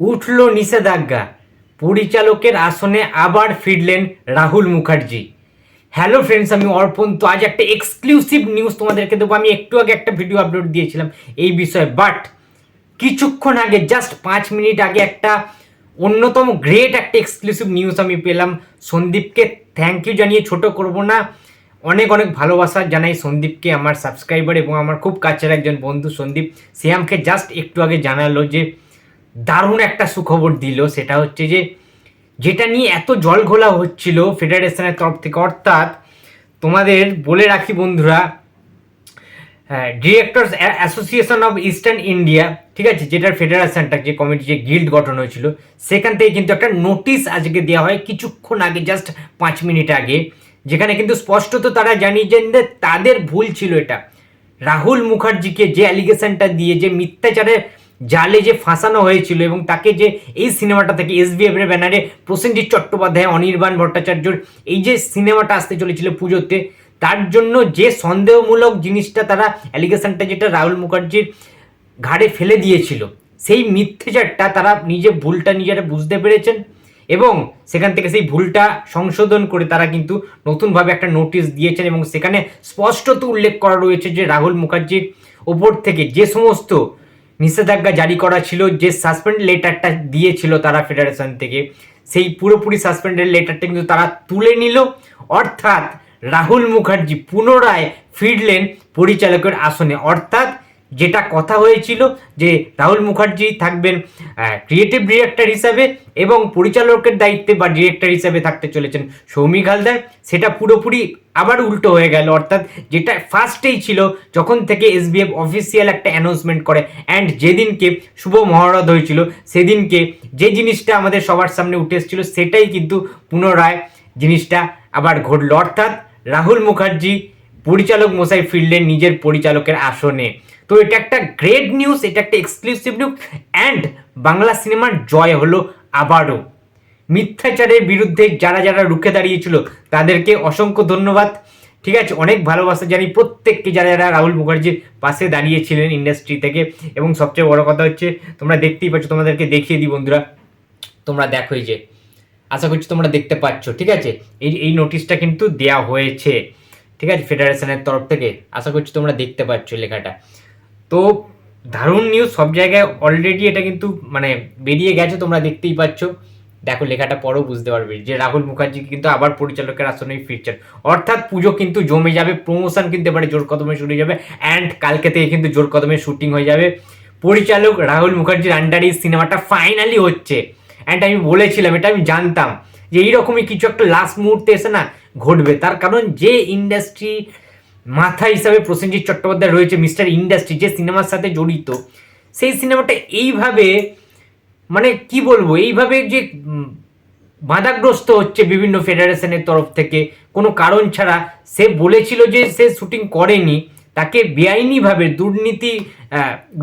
উঠল নিষেধাজ্ঞা। পরিচালকের আসনে আবার ফিরলেন রাহুল মুখার্জি। হ্যালো ফ্রেন্ডস আমি অর্পণ। তো আজ একটা এক্সক্লুসিভ নিউজ তোমাদেরকে দেবো। আমি একটু আগে একটা ভিডিও আপলোড দিয়েছিলাম এই বিষয়ে। বাট কিছুক্ষণ আগে জাস্ট পাঁচ মিনিট আগে একটা অন্যতম গ্রেট একটা এক্সক্লুসিভ নিউজ আমি পেলাম। সন্দীপকে থ্যাংক ইউ জানিয়ে ছোট করব না। অনেক অনেক ভালোবাসা জানাই সন্দীপকে, আমার সাবস্ক্রাইবার এবং আমার খুব কাছের একজন বন্ধু সন্দীপ। সিয়ামকে জাস্ট একটু আগে জানালো যে দারুণ একটা সুখবর দিল, সেটা হচ্ছে যে, যেটা নিয়ে এত জল ঘোলা হচ্ছিল ফেডারেশনের তরফ থেকে, অর্থাৎ তোমাদের বলে রাখি বন্ধুরা directors association of eastern India ঠিক আছে, যেটার ফেডারেশনটা, যে কমিটি, যে গিল্ড গঠন হয়েছিল, সেখান থেকে কিন্তু একটা নোটিশ আজকে দেওয়া হয় কিছুক্ষণ আগে জাস্ট পাঁচ মিনিট আগে, যেখানে কিন্তু স্পষ্টত তারা জানিয়েছেন যে তাদের ভুল ছিল এটা। রাহুল মুখার্জিকে যে অ্যালিগেশনটা দিয়ে, যে মিথ্যাচারের জালে যে ফাঁসানো হয়েছিল এবং তাকে যে এই সিনেমাটা থেকে এস বি এর ব্যানারে প্রসেনজিৎ চট্টোপাধ্যায়, অনির্বাণ ভট্টাচার্যর এই যে সিনেমাটা আসতে চলেছিল পুজোতে, তার জন্য যে সন্দেহমূলক জিনিসটা তারা অ্যালিগেশনটা যেটা রাহুল মুখার্জির ঘাড়ে ফেলে দিয়েছিল, সেই মিথ্যাচারটা তারা নিজে ভুলটা নিজেরা বুঝতে পেরেছেন এবং সেখান থেকে সেই ভুলটা সংশোধন করে তারা কিন্তু নতুনভাবে একটা নোটিশ দিয়েছেন এবং সেখানে স্পষ্টত উল্লেখ করা রয়েছে যে রাহুল মুখার্জির ওপর থেকে যে সমস্ত নিষেধাজ্ঞা জারি করা ছিল যে সাসপেন্ড লেটারটা দিয়েছিল তারা ফেডারেশন থেকে। সেই পুরোপুরি সাসপেন্ডের লেটারটা কিন্তু তারা তুলে নিল। অর্থাৎ রাহুল মুখার্জি পুনরায় ফিরলেন পরিচালকের আসনে। অর্থাৎ যেটা কথা হয়েছিল যে রাহুল মুখার্জি থাকবেন ক্রিয়েটিভ ডিরেক্টর হিসাবে এবং পরিচালকের দায়িত্বে বা ডিরেক্টর হিসাবে থাকতে চলেছেন সৌমিক হালদার। সেটা পুরোপুরি আবার উল্টো হয়ে গেল, অর্থাৎ যেটা ফার্স্টেই ছিল যখন থেকে এসবিএফ অফিসিয়াল একটা অ্যানাউন্সমেন্ট করে অ্যান্ড যেদিনকে শুভ মহরত হয়েছিল, সেদিনকে যে জিনিসটা আমাদের সবার সামনে উঠে এসেছিল, সেটাই কিন্তু পুনরায় জিনিসটা আবার ঘটল। অর্থাৎ রাহুল মুখার্জি পরিচালক মশাই ফিরলেন নিজের পরিচালকের আসনে। তো এটা একটা গ্রেট নিউজ এটা একটা এক্সক্লুসিভ নিউজ অ্যান্ড বাংলা সিনেমার জয় হলো আবারও। মিথ্যাচারের বিরুদ্ধে যারা যারা রুখে দাঁড়িয়েছিল তাদেরকে অসংখ্য ধন্যবাদ। ঠিক আছে, অনেক ভালোবাসা জানি প্রত্যেককে যারা যারা রাহুল মুখার্জির পাশে দাঁড়িয়েছিলেন ইন্ডাস্ট্রি থেকে এবং সবচেয়ে বড় কথা হচ্ছে তোমরা দেখতেই পাচ্ছ, তোমাদেরকে দেখিয়ে দিই বন্ধুরা। তোমরা দেখো যে, আশা করছি তোমরা দেখতে পাচ্ছ, ঠিক আছে? এই এই নোটিশটা কিন্তু দেয়া হয়েছে, ঠিক আছে? ফেডারেশনের তরফ থেকে, আশা করছি তোমরা দেখতে পাচ্ছ লেখাটা। তো দারুণ নিউজ সব জায়গায় অলরেডি এটা কিন্তু মানে বেরিয়ে গেছে, তোমরা দেখতেই পাচ্ছ। দেখো, লেখাটা পরেও বুঝতে পারবে যে রাহুল মুখার্জি কিন্তু আবার পরিচালকের আসনেই ফিরছেন। অর্থাৎ পুজো কিন্তু জমে যাবে প্রমোশন কিন্তু এবারে জোর কদমে শুরু যাবে অ্যান্ড কালকে থেকে কিন্তু জোর কদমে শুটিং হয়ে যাবে। পরিচালক রাহুল মুখার্জির আন্ডারে এই সিনেমাটা ফাইনালি হচ্ছে। অ্যান্ড আমি বলেছিলাম, এটা আমি জানতাম যে এইরকমই কিছু একটা লাস্ট মুহূর্তে এসে না ঘটবে। তার কারণ যে ইন্ডাস্ট্রি মাথা হিসাবে প্রসেনজিৎ চট্টোপাধ্যায় রয়েছে মিস্টার ইন্ডাস্ট্রি, যে সিনেমার সাথে জড়িত। সেই সিনেমাটা এইভাবে মানে কি বলব, এইভাবে যে বাধাগ্রস্ত হচ্ছে বিভিন্ন ফেডারেশনের তরফ থেকে, কোনো কারণ ছাড়া সে বলেছিল যে সে শুটিং করেনি। তাকে বেআইনিভাবে দুর্নীতি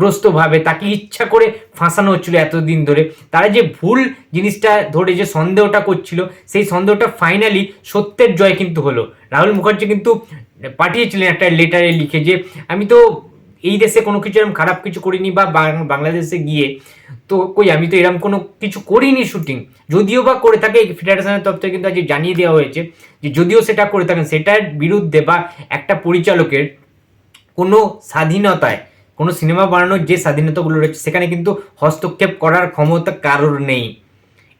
গ্রস্তভাবে তাকে ইচ্ছা করে ফাঁসানো হচ্ছিল এতদিন ধরে। তারা যে ভুল জিনিসটা ধরে যে সন্দেহটা করছিল, সেই সন্দেহটা ফাইনালি সত্যের জয় কিন্তু হলো। রাহুল মুখার্জি কিন্তু পাঠিয়েছিলেন একটা লেটারে লিখে যে, আমি তো এই দেশে কোনো কিছু এরকম খারাপ কিছু করিনি বা বাংলাদেশে গিয়ে তো কই, আমি তো এরকম কোনো কিছু করিনি শুটিং যদিও বা করে থাকে ফেডারেশনের তরফ থেকে কিন্তু আজ জানিয়ে দেওয়া হয়েছে যে, যদিও সেটা করে থাকেন, সেটার বিরুদ্ধে বা একটা পরিচালকের কোনো স্বাধীনতায়, কোনো সিনেমা বানানোর যে স্বাধীনতাগুলো রয়েছে, সেখানে কিন্তু হস্তক্ষেপ করার ক্ষমতা কারোর নেই।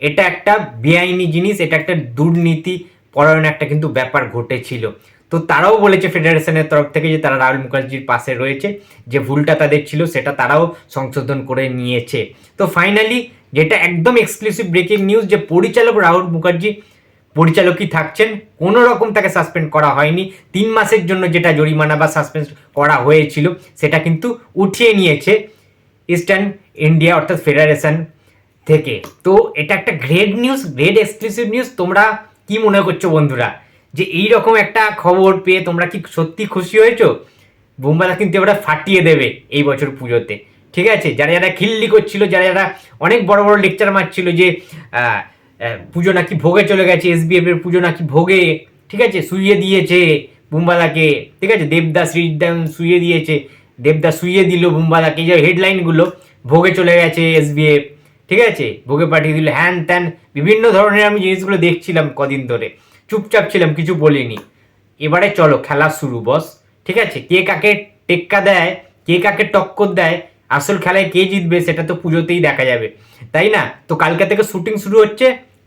এটা একটা বেআইনি জিনিস, এটা একটা দুর্নীতি পরায়ণ একটা কিন্তু ব্যাপার ঘটেছিল। তো তারাও বলেছে ফেডারেশনের তরফ থেকে যে তারা রাহুল মুখার্জির পাশে রয়েছে, যে ভুলটা তাদের ছিল সেটা তারাও সংশোধন করে নিয়েছে। তো ফাইনালি যেটা একদম এক্সক্লুসিভ ব্রেকিং নিউজ যে পরিচালক রাহুল মুখার্জি পরিচালকই থাকছেন, কোনো রকম তাকে সাসপেন্ড করা হয়নি। তিন মাসের জন্য যেটা জরিমানা বা সাসপেন্ড করা হয়েছিল, সেটা কিন্তু উঠিয়ে নিয়েছে ইস্টার্ন ইন্ডিয়া অর্থাৎ ফেডারেশন থেকে। তো এটা একটা great news great exclusive news তোমরা কি মনে করছ বন্ধুরা? যে এই রকম একটা খবর পেয়ে তোমরা কি সত্যি খুশি হয়েছো? বোম্বালা কিন্তু এবার ফাটিয়ে দেবে এই বছর পুজোতে। ঠিক আছে? যারা যারা খিল্লি করছিল, যারা যারা অনেক বড় বড় লেকচার মারছিল যে পুজো নাকি ভোগে চলে গেছে এসবিএফ এর পুজো নাকি ভোগে। ঠিক আছে, শুইয়ে দিয়েছে বুম্বালাকে। ঠিক আছে, দেবদাস শ্রীদাম শুইয়ে দিয়েছে। দেবদাস শুইয়ে দিল বুম্বালাকে। যে হেডলাইনগুলো ভোগে চলে গেছে এসবিএফ ঠিক আছে, ভোগে পাঠিয়ে দিল, হ্যান ত্যান, বিভিন্ন ধরনের আমি জিনিসগুলো দেখছিলাম কদিন ধরে। চুপচাপ ছিলাম, কিছু বলিনি। এবারে চলো, খেলা শুরু বস ঠিক আছে, কে কাকে টেক্কা দেয়, কে কাকে টক্কর দেয়, আসল খেলায় কে জিতবে, সেটা তো পুজোতেই দেখা যাবে। তাই না? তো কালকে থেকে শুটিং শুরু হচ্ছে।